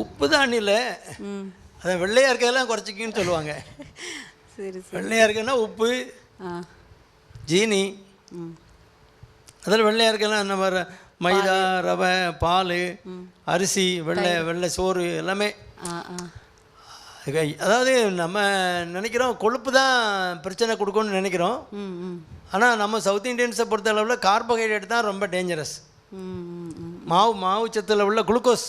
உப்பு தான் இல்லை அதை வெள்ளையாக இருக்கிறதெல்லாம் குறைச்சிக்கின்னு சொல்லுவாங்க. சரி வெள்ளையாக இருக்குன்னா உப்பு ஜீனி. அதில் வெள்ளையாக இருக்கலாம் வர மைதா ரவை பால் அரிசி வெள்ளை வெள்ளை சோறு எல்லாமே. அதாவது நம்ம நினைக்கிறோம் கொழுப்பு தான் பிரச்சனை கொடுக்கும்னு நினைக்கிறோம். ஆனால் நம்ம சவுத் இந்தியன்ஸை பொறுத்த அளவில் கார்போஹைட்ரேட் தான் ரொம்ப டேஞ்சரஸ் மாவு மாவு சத்தில் உள்ள குளுக்கோஸ்.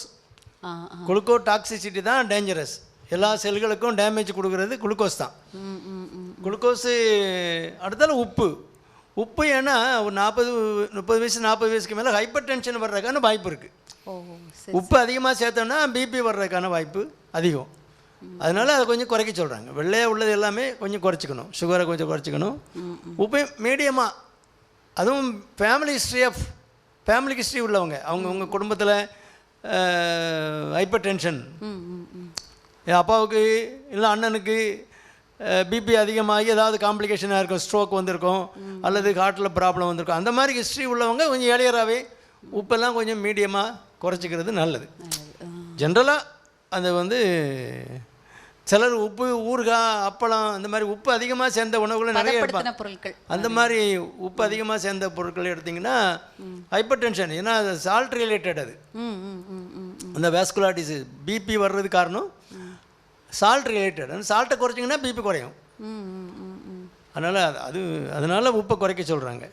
குளுக்கோ டாக்ஸிசிட்டி தான் டேஞ்சரஸ் எல்லா செல்களுக்கும் டேமேஜ் கொடுக்கறது குளுக்கோஸ் தான். குளுக்கோஸு அடுத்தால உப்பு. உப்பு ஏன்னா ஒரு நாற்பது முப்பது வயசு நாற்பது வயசுக்கு மேலே ஹைப்பர் டென்ஷன் வர்றதுக்கான வாய்ப்பு இருக்குது உப்பு அதிகமாக சேர்த்தோம்னா பிபி வர்றதுக்கான வாய்ப்பு அதிகம். அதனால அதை கொஞ்சம் குறைக்க சொல்கிறாங்க வெள்ளையாக உள்ளது எல்லாமே கொஞ்சம் குறைச்சிக்கணும். சுகரை கொஞ்சம் குறைச்சிக்கணும். உப்பு மீடியமாக அதுவும் family history of family history உள்ளவங்க. அவங்க உங்கள் குடும்பத்தில் ஹைப்பர் டென்ஷன் என் அப்பாவுக்கு இல்லை அண்ணனுக்கு பிபி அதிகமாகி ஏதாவது காம்ப்ளிகேஷனாக இருக்கும் ஸ்ட்ரோக் வந்திருக்கும் அல்லது ஹார்ட்டில் ப்ராப்ளம் வந்திருக்கும். அந்த மாதிரி ஹிஸ்ட்ரி உள்ளவங்க கொஞ்சம் ஏழையராகவே உப்பெல்லாம் கொஞ்சம் மீடியமாக குறைச்சிக்கிறது நல்லது. ஜென்ரலாக அது வந்து சிலர் உப்பு ஊறுகாய் அப்பளம் அந்த மாதிரி உப்பு அதிகமாக சேர்ந்த உணவுகளை நிறைய எடுப்பாங்க. பொருட்கள். அந்த மாதிரி உப்பு அதிகமாக சேர்ந்த பொருட்கள் எடுத்திங்கன்னா ஹைப்பர் டென்ஷன் ஏன்னா அது சால்ட் ரிலேட்டட் அது. அந்த வேஸ்குலாட்டிஸ் பிபி வர்றது காரணம் சால்ட் ரிலேட்டட் அந்த சால்ட்டை குறைச்சிங்கன்னா பிபி குறையும். அதனால் அது அது அதனால் உப்பை குறைக்க சொல்கிறாங்க